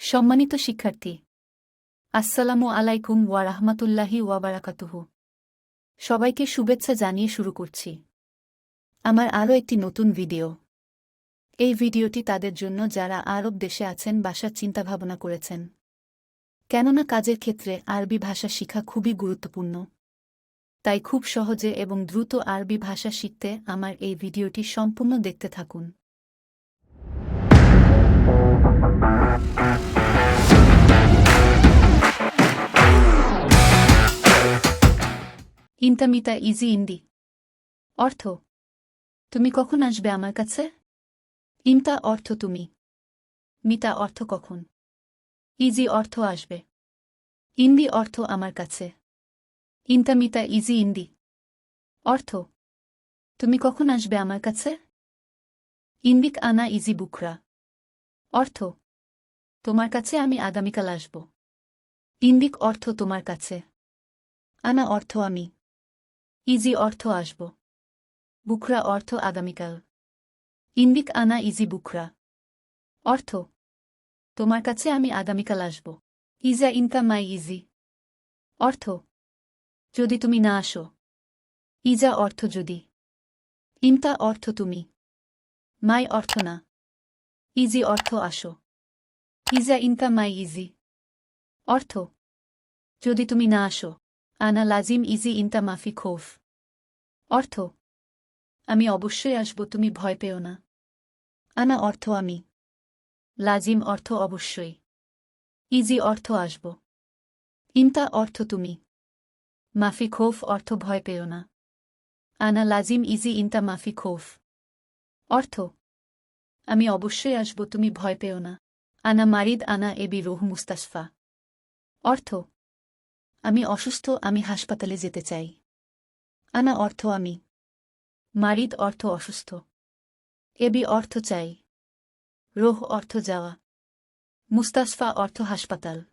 সম্মানিত শিক্ষার্থী, আসসালামু আলাইকুম ওয়া রাহমাতুল্লাহি ওয়া বারাকাতুহু। সবাইকে শুভেচ্ছা জানিয়ে শুরু করছি। আমার আরও একটি নতুন ভিডিও। এই ভিডিওটি তাদের জন্য যারা আরব দেশে আছেন বাসার চিন্তাভাবনা করেছেন। কেননা কাজের ক্ষেত্রে আরবি ভাষা শিখা খুবই গুরুত্বপূর্ণ। তাই খুব সহজে এবং দ্রুত আরবি ভাষা শিখতে আমার এই ভিডিওটি সম্পূর্ণ দেখতে থাকুন। ইন্তামিতা ইজি ইন্দি অর্থ তুমি কখন আসবে আমার কাছে ইন্তা অর্থ তুমি মিতা অর্থ কখন ইজি অর্থ আসবে ইন্দি অর্থ আমার কাছে ইন্তামিতা ইজি ইন্দি অর্থ তুমি কখন আসবে আমার কাছে ইন্দিক আনা ইজি বুকরা অর্থ তোমার কাছে আমি আগামীকাল আসব। ইন্দিক অর্থ তোমার কাছে। আনা অর্থ আমি। ইজি অর্থ আসব। বুকরা অর্থ আগামীকাল। ইন্দিক আনা ইজি বুকরা অর্থ, তোমার কাছে আমি আগামীকাল আসব। ইজা ইনকা মাই ইজি। অর্থ, যদি তুমি না আসো। ইজা অর্থ যদি। ইনতা অর্থ তুমি। মাই অর্থ না। ইজি অর্থ আসো। ইজা ইনকা মাই ইজি। অর্থ, যদি তুমি না আসো, আনা লাজিম ইজি ইনতা মাফি খোফ। অর্থ, আমি অবশ্যই আসব, তুমি ভয় পেও না। আনা অর্থ, আমি। লাজিম অর্থ, অবশ্যই। ইজি অর্থ, আসব। ইনতা অর্থ, তুমি। মাফি খোফ অর্থ, ভয় পেও না। আনা লাজিম ইজি ইনতা মাফি খোফ। অর্থ, আমি অবশ্যই আসব, তুমি ভয় পেও না। আনা মারিদ, আনা এবি রুহ মুস্তাসফা অর্থ, আমি অসুস্থ, আমি হাসপাতালে যেতে চাই। আনা অর্থ, আমি। মারিদ অর্থ, অসুস্থ। এবি অর্থ, চাই। রোহ অর্থ, যাওয়া। মুস্তাসফা অর্থ, হাসপাতাল।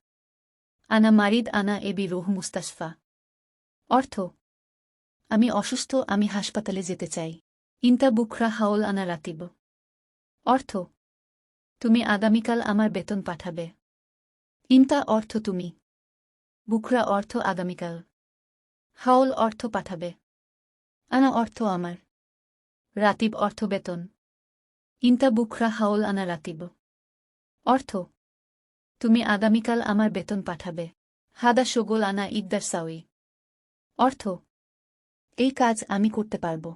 আনা মারিদ, আনা এবি রোহ মুস্তাসফা অর্থ, আমি অসুস্থ, আমি হাসপাতালে যেতে চাই। ইন্তা বুখরা হাওল আনা রাতিব। অর্থ তুমি আগামীকাল আমার বেতন পাঠাবে। ইন্তা অর্থ তুমি। বুখরা অর্থ আগামীকাল। হাউল অর্থ পাঠাবে। আনা অর্থ আমার। রাতিব অর্থ বেতন। ইন্তা বুখরা হাউল আনা রাতিব। অর্থ, তুমি আগামীকাল আমার বেতন পাঠাবে। হাদা সগোল আনা ইদ্দার সাউই অর্থ, এই কাজ আমি করতে পারব।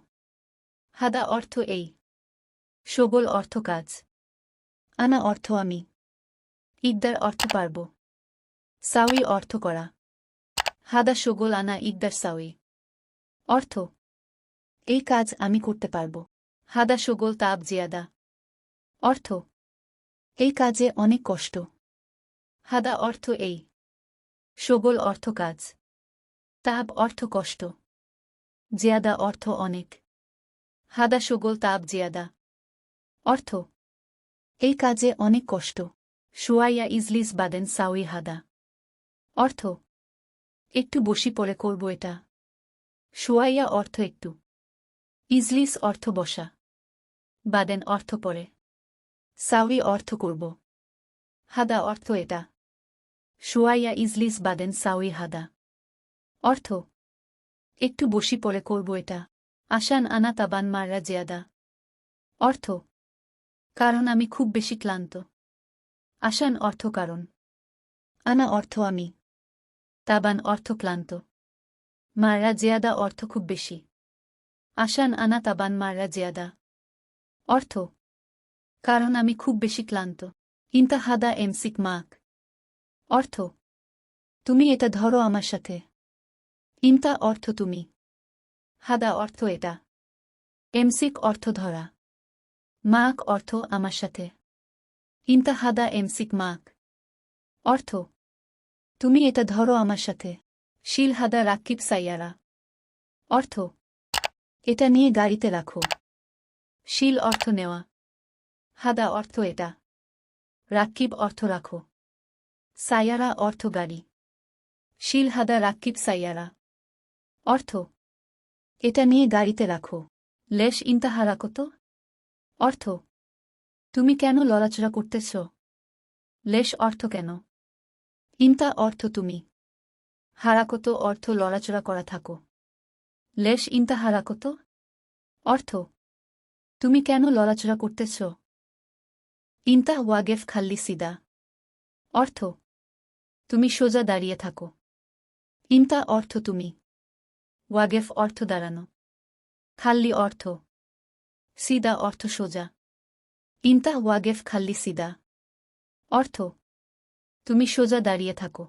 হাদা অর্থ এই। সগোল অর্থ কাজ। আনা অর্থ আমি। ইদ্দার অর্থ পারব। সাউই অর্থ করা। হাদা সগোল আনা ইদ্দার সাউই অর্থ, এই কাজ আমি করতে পারব। হাদা সগোল তাপ জিয়াদা। অর্থ, এই কাজে অনেক কষ্ট। হাদা অর্থ এই। সগোল অর্থ কাজ। তাপ অর্থ কষ্ট। জিয়াদা অর্থ অনেক। হাদা সগোল তাপ জিয়াদা। অর্থ এই কাজে অনেক কষ্ট। শুয়াইয়া ইজলিস বাদেন সাউই হাদা। অর্থ, একটু বসি পরে করব এটা। শুয়াইয়া অর্থ একটু। ইজলিস অর্থ বসা। বাদেন অর্থ পরে। সাউই অর্থ করব। হাদা অর্থ এটা। শুয়াইয়া ইজলিস বাদেন সাউই হাদা। অর্থ, একটু বসি পরে করব এটা। আশান আনা তাবান মাররা জিয়াদা। অর্থ কারণ আমি খুব বেশি ক্লান্ত। আশান অর্থ কারণ। আনা অর্থ আমি। তাবান অর্থ ক্লান্ত। মাররা জিয়াদা অর্থ খুব বেশি। আশান আনা তাবান মাররা জিয়াদা। অর্থ। কারণ আমি খুব বেশি ক্লান্ত। ইন্তা হাদা এমসিক মাক। অর্থ। তুমি এটা ধরো আমার সাথে। ইন্তা অর্থ তুমি। হাদা অর্থ এটা। এমসিক অর্থ ধরা। মাক অর্থ আমার সাথে। ইন্তা হাদা এমসিক মাক অর্থ, তুমি এটা ধরো আমার সাথে। শিলহাদা রাকিব সাইয়ারা। অর্থ, এটা নিয়ে গাড়িতে রাখো। শিল অর্থ নেওয়া। হাদা অর্থ এটা। রাকিব অর্থ রাখো। সাইয়ারা অর্থ গাড়ি। শিল হাদা রাকিব সাইয়ারা। অর্থ, এটা নিয়ে গাড়িতে রাখো। লেশ ইন্তাহারা কত? অর্থ? তুমি কেন লড়াচড়া করতেছ? লেশ অর্থ কেন? ইন্তা অর্থ তুমি। হারাকত অর্থ লড়াচড়া করা থাকো। লেশ ইন্তা হারাকত? অর্থ? তুমি কেন লড়াচড়া করতেছ? ইন্তা ওয়াগেফ খাল্লি সিদা। অর্থ? তুমি সোজা দাঁড়িয়ে থাকো। ইন্তা অর্থ তুমি। ওয়াগেফ অর্থ দাঁড়ানো। খাল্লি অর্থ? সিদা অর্থ সোজা। ইন্তাহ ওয়াগেফ খাল্লি সিদা। অর্থ তুমি সোজা দাঁড়িয়ে থাকো।